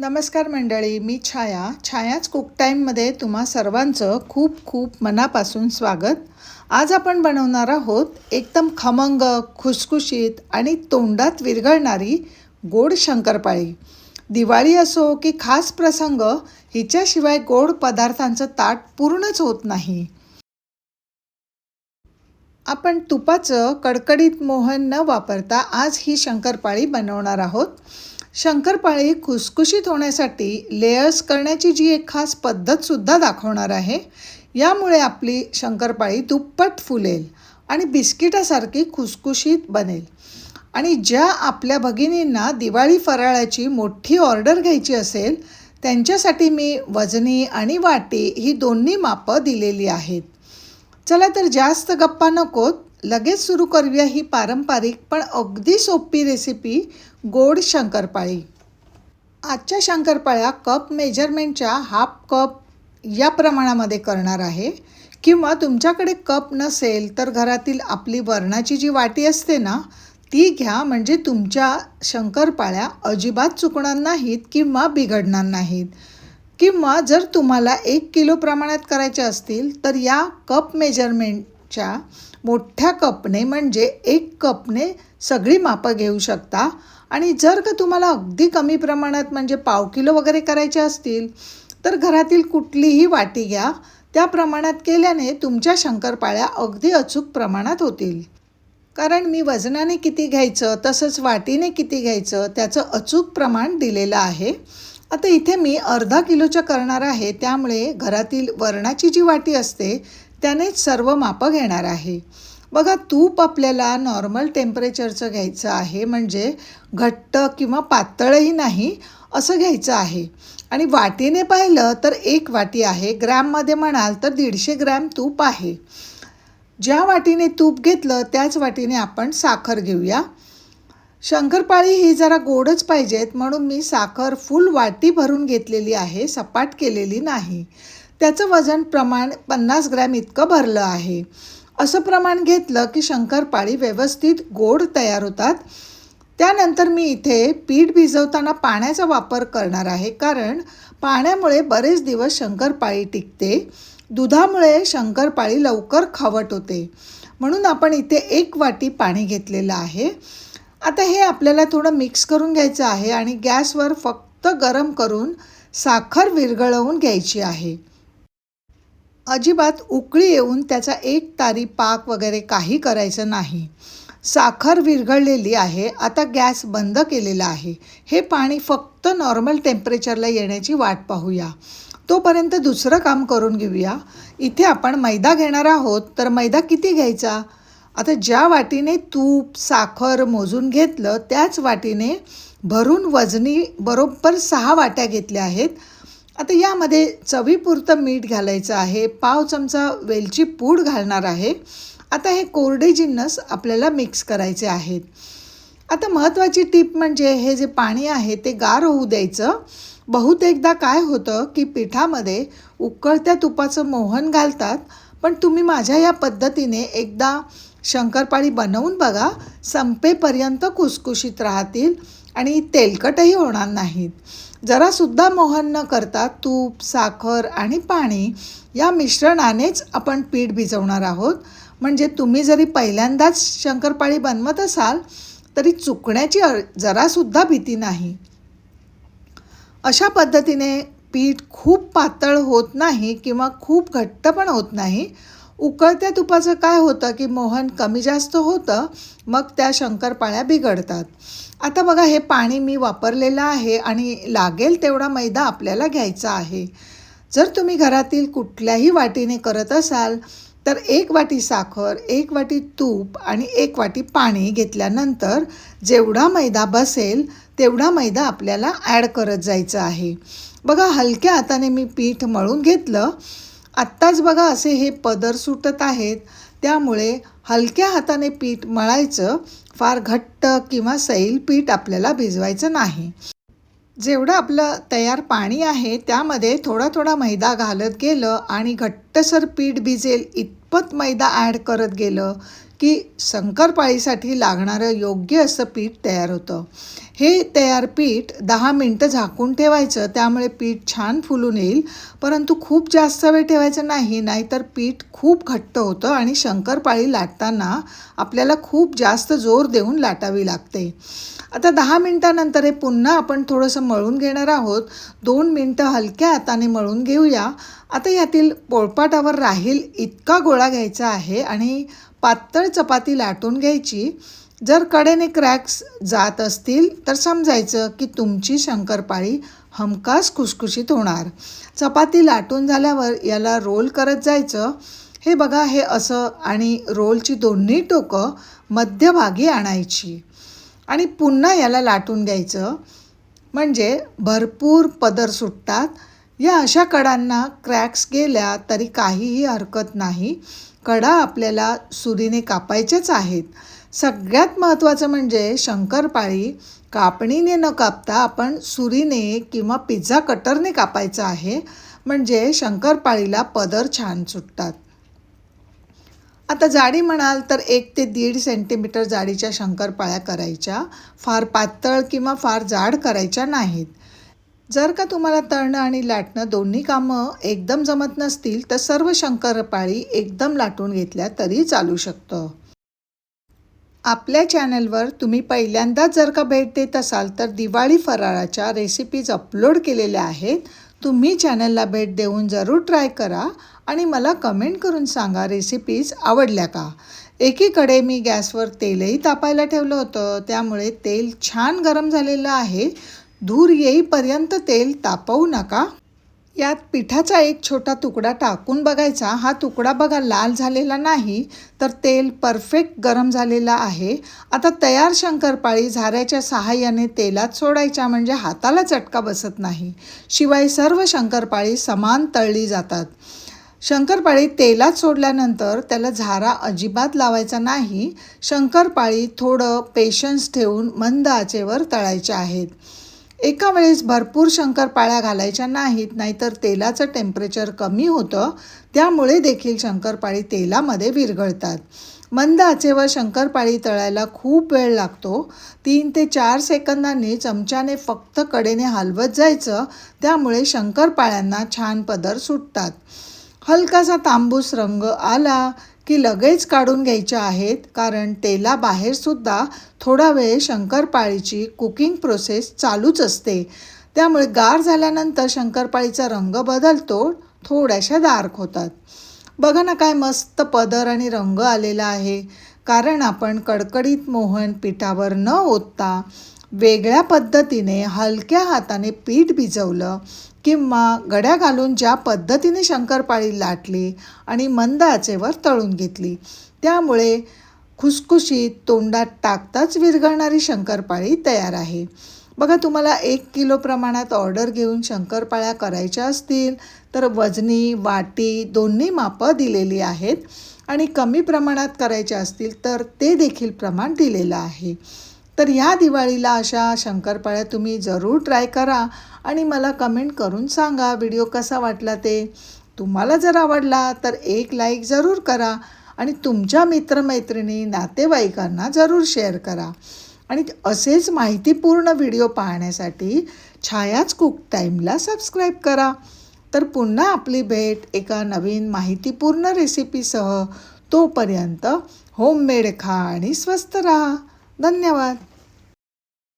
नमस्कार मंडळी मी छाया. छायाच कुक टाईममध्ये तुम्हा सर्वांचं खूप खूप मनापासून स्वागत. आज आपण बनवणार आहोत एकदम खमंग खुसखुशीत आणि तोंडात विरघळणारी गोड शंकरपाळी. दिवाळी असो की खास प्रसंग हिच्याशिवाय गोड पदार्थांचं ताट पूर्णच होत नाही. आपण तुपाचं कडकडीत मोहन न वापरता आज ही शंकरपाळी बनवणार आहोत. शंकरपाळी खुसखुशीत होण्यासाठी लेयर्स करण्याची जी एक खास पद्धतसुद्धा दाखवणार आहे यामुळे आपली शंकरपाळी दुप्पट फुलेल आणि बिस्किटासारखी खुसखुशीत बनेल. आणि ज्या आपल्या भगिनींना दिवाळी फराळाची मोठी ऑर्डर घ्यायची असेल त्यांच्यासाठी मी वजनी आणि वाटी ही दोन्ही मापं दिलेली आहेत. चला तर जास्त गप्पा नकोत लगेच सुरू करूया ही पारंपरिक पण अगदी सोपी रेसिपी गोड शंकरपाळी. आजच्या शंकरपाळ्या कप मेजरमेंटच्या हाफ कप या प्रमाणामध्ये करणार आहे. किंवा तुमच्याकडे कप नसेल तर घरातील आपली वरणाची जी वाटी असते ना ती घ्या. म्हणजे तुमच्या शंकरपाळ्या अजिबात चुकणार नाहीत किंवा बिघडणार नाहीत. किंवा जर तुम्हाला एक किलो प्रमाणात करायच्या असतील तर या कप मेजरमेंट मेजरमेंटच्या मोठ्या कपने म्हणजे एक कपने सगळी मापं घेऊ शकता. आणि जर का तुम्हाला अगदी कमी प्रमाणात म्हणजे पाव किलो वगैरे करायचे असतील तर घरातील कुठलीही वाटी घ्या. त्या प्रमाणात केल्याने तुमच्या शंकरपाळ्या अगदी अचूक प्रमाणात होतील. कारण मी वजनाने किती घ्यायचं तसंच वाटीने किती घ्यायचं त्याचं अचूक प्रमाण दिलेलं आहे. आता इथे मी अर्धा किलोच्या करणार आहे त्यामुळे घरातील वरणाची जी वाटी असते त्यानेच सर्व मापं घेणार आहे. बघा तूप आपल्याला नॉर्मल टेम्परेचरचं घ्यायचं आहे म्हणजे घट्ट किंवा पातळही नाही असं घ्यायचं आहे. आणि वाटीने पाहिलं तर एक वाटी आहे ग्रॅममध्ये म्हणाल तर दीडशे ग्रॅम तूप आहे. ज्या वाटीने तूप घेतलं त्याच वाटीने आपण साखर घेऊया. शंकरपाळी ही जरा गोडच पाहिजेत म्हणून मी साखर फुल वाटी भरून घेतलेली आहे सपाट केलेली नाही. त्याचं वजन प्रमाण पन्नास ग्रॅम इतकं भरलं आहे. असं प्रमाण घेतलं की शंकरपाळी व्यवस्थित गोड तयार होतात. त्यानंतर मी इथे पीठ भिजवताना पाण्याचा वापर करणार आहे कारण पाण्यामुळे बरेच दिवस शंकरपाळी टिकते. दुधामुळे शंकरपाळी लवकर खावट होते. म्हणून आपण इथे एक वाटी पाणी घेतलेलं आहे. आता हे आपल्याला थोडं मिक्स करून घ्यायचं आहे आणि गॅसवर फक्त गरम करून साखर विरघळवून घ्यायची आहे. अजिबात उकळी येऊन त्याचा एक तारी पाक वगैरे काही करायचं नाही. साखर विरघळलेली आहे. आता गॅस बंद केलेला आहे. हे पाणी फक्त नॉर्मल टेम्परेचरला येण्याची वाट पाहूया. तोपर्यंत दुसरं काम करून घेऊया. इथे आपण मैदा घेणार आहोत. तर मैदा किती घ्यायचा? आता ज्या वाटीने तूप साखर मोजून घेतलं त्याच वाटीने भरून वजनी बरोबर सहा वाट्या घेतल्या आहेत. आता यामध्ये चवीपुरतं मीठ घालायचं आहे पाव चमचा वेलची पूड घालणार आहे. आता हे कोरडे जिन्नस आपल्याला मिक्स करायचे आहेत. आता महत्त्वाची टीप म्हणजे हे जे पाणी आहे ते गार होऊ द्यायचं. बहुतेकदा काय होतं की पिठामध्ये उकळत्या तुपाचं मोहन घालतात पण तुम्ही माझ्या या पद्धतीने एकदा शंकरपाळी बनवून बघा संपेपर्यंत कुसकुशीत राहतील आणि तेलकटही होणार नाहीत. जरासुद्धा मोहन न करता तूप साखर आणि पाणी या मिश्रणानेच आपण पीठ भिजवणार आहोत. म्हणजे तुम्ही जरी पहिल्यांदाच शंकरपाळी बनवत असाल तरी चुकण्याची जरासुद्धा भीती नाही. अशा पद्धतीने पीठ खूप पातळ होत नाही किंवा खूप घट्ट पण होत नाही. उकळत्या तुपाचं काय होतं की मोहन कमी जास्त होतं मग त्या शंकरपाळ्या बिघडतात. आता बघा हे पाणी मी वापरलेलं आहे आणि लागेल तेवढा मैदा आपल्याला घ्यायचा आहे. जर तुम्ही घरातील कुठल्याही वाटीने करत असाल तर एक वाटी साखर एक वाटी तूप आणि एक वाटी पाणी घेतल्यानंतर जेवढा मैदा बसेल तेवढा मैदा आपल्याला ॲड करत जायचा आहे. बघा हलक्या हाताने मी पीठ मळून घेतलं आत्ताच बघा असे हे पदर सुटत आहेत. त्यामुळे हलक्या हाताने पीठ मळायचं फार घट्ट किंवा सैल पीठ आपल्याला भिजवायचं नाही. जेवढं आपलं तयार पाणी आहे त्यामध्ये थोडा थोडा मैदा घालत गेलं आणि घट्ट घट्टसर पीठ भिजेल इतपत मैदा ॲड करत गेलं की शंकरपाळीसाठी लागणारं योग्य असं पीठ तयार होतं. हे तयार पीठ दहा मिनटं झाकून ठेवायचं त्यामुळे पीठ छान फुलून येईल. परंतु खूप जास्त वेळ ठेवायचं नाही नाहीतर पीठ खूप घट्ट होतं आणि शंकरपाळी लाटताना आपल्याला खूप जास्त जोर देऊन लाटावी लागते. आता दहा मिनटानंतर हे पुन्हा आपण थोडंसं मळून घेणार आहोत. दोन मिनटं हलक्या हाताने मळून घेऊया. आता यातील पोळपाटावर राहील इतका गोळा घ्यायचा आहे आणि पातळ चपाती लाटून घ्यायची. जर कडेने क्रॅक्स जात असतील तर समजायचं की तुमची शंकरपाळी हमखास खुसखुशीत होणार. चपाती लाटून झाल्यावर याला रोल करत जायचं. हे बघा हे असं आणि रोलची दोन्ही टोकं मध्यभागी आणायची. आणि पुन्हा याला लाटून घ्यायचं. म्हणजे भरपूर पदर सुटतात. या अशा कडांना क्रॅक्स गेल्या तरी काहीही हरकत नाही. कडा आपल्याला सुरीने कापायच्याच आहेत. सगळ्यात महत्त्वाचं म्हणजे शंकरपाळी. कापणीने न कापता आपण सुरीने किंवा पिझ्झा कटरने कापायचं आहे. म्हणजे शंकरपाळीला पदर छान सुटतात. आता जाडी म्हणाल तर एक ते दीड सेंटीमीटर जाडीच्या शंकरपाळ्या करायच्या. फार पातळ किंवा फार जाड करायच्या नाहीत. जर का तुम्हाला तळणं आणि लाटणं दोन्ही कामं एकदम जमत नसतील तर सर्व शंकरपाळी एकदम लाटून घेतल्या तरी चालू शकतं. आपल्या चॅनलवर तुम्ही पहिल्यांदाच जर का भेट देत असाल तर दिवाळी फराळाच्या रेसिपीज अपलोड केलेल्या आहेत. तुम्ही चॅनलला भेट देऊन जरूर ट्राय करा आणि मला कमेंट करून सांगा रेसिपीज आवडल्या का. एकीकडे मी गॅसवर तेलही तापायला ठेवलं होतं त्यामुळे तेल छान गरम झालेलं आहे. धूर येईपर्यंत तेल तापवू नका. यात पिठाचा एक छोटा तुकडा टाकून बघायचा. हा तुकडा बघा लाल झालेला नाही तर तेल परफेक्ट गरम झालेला आहे. आता तयार शंकरपाळी झाऱ्याच्या सहाय्याने तेलात सोडायच्या म्हणजे हाताला चटका बसत नाही. शिवाय सर्व शंकरपाळी समान तळली जातात. शंकरपाळी तेलात सोडल्यानंतर त्याला झारा अजिबात लावायचा नाही. शंकरपाळी थोडं पेशन्स ठेवून मंद आचेवर तळायच्या आहेत. एका वेळेस भरपूर शंकरपाळ्या घालायच्या नाहीत नाहीतर तेलाचं टेम्परेचर कमी होतं त्यामुळे देखील शंकरपाळी तेलामध्ये विरघळतात. मंद आचेवर शंकरपाळी तळायला खूप वेळ लागतो. तीन ते चार सेकंदांनी चमच्याने फक्त कडेने हलवत जायचं त्यामुळे शंकरपाळ्यांना छान पदर सुटतात. हलकासा तांबूस रंग आला की लगेच काढून घ्यायच्या आहेत कारण तेलाबाहेरसुद्धा थोडा वेळ शंकरपाळीची कुकिंग प्रोसेस चालूच असते. त्यामुळे गार झाल्यानंतर शंकरपाळीचा रंग बदलतो थोड्याशा डार्क होतात. बघा ना काय मस्त पदर आणि रंग आलेला आहे. कारण आपण कडकडीत मोहन पिठावर न ओतता वेगळ्या पद्धतीने हलक्या हाताने पीठ भिजवलं. किंवा गड्या घालून ज्या पद्धतीने शंकरपाळी लाटली आणि मंद आचेवर तळून घेतली. त्यामुळे खुसखुशीत तोंडात टाकताच विरघळणारी शंकरपाळी तयार आहे. बघा तुम्हाला एक किलो प्रमाणात ऑर्डर घेऊन शंकरपाळ्या करायच्या असतील तर वजनी वाटी दोन्ही मापं दिलेली आहेत आणि कमी प्रमाणात करायच्या असतील तर ते देखील प्रमाण दिलेलं आहे. तर ह्या दिवाळीला अशा शंकरपाळ्या तुम्ही जरूर ट्राय करा आणि मला कमेंट करून सांगा व्हिडिओ कसा वाटला ते. तुम्हाला जर आवडला तर एक लाईक जरूर करा आणि तुमच्या मित्रमैत्रिणी नातेवाईकांना जरूर शेअर करा. आणि असेच माहितीपूर्ण व्हिडिओ पाहण्यासाठी छायाच कुक टाईमला सबस्क्राईब करा. तर पुन्हा आपली भेट एका नवीन माहितीपूर्ण रेसिपीसह तोपर्यंत होममेड खा आणि स्वस्त राहा. धन्यवाद.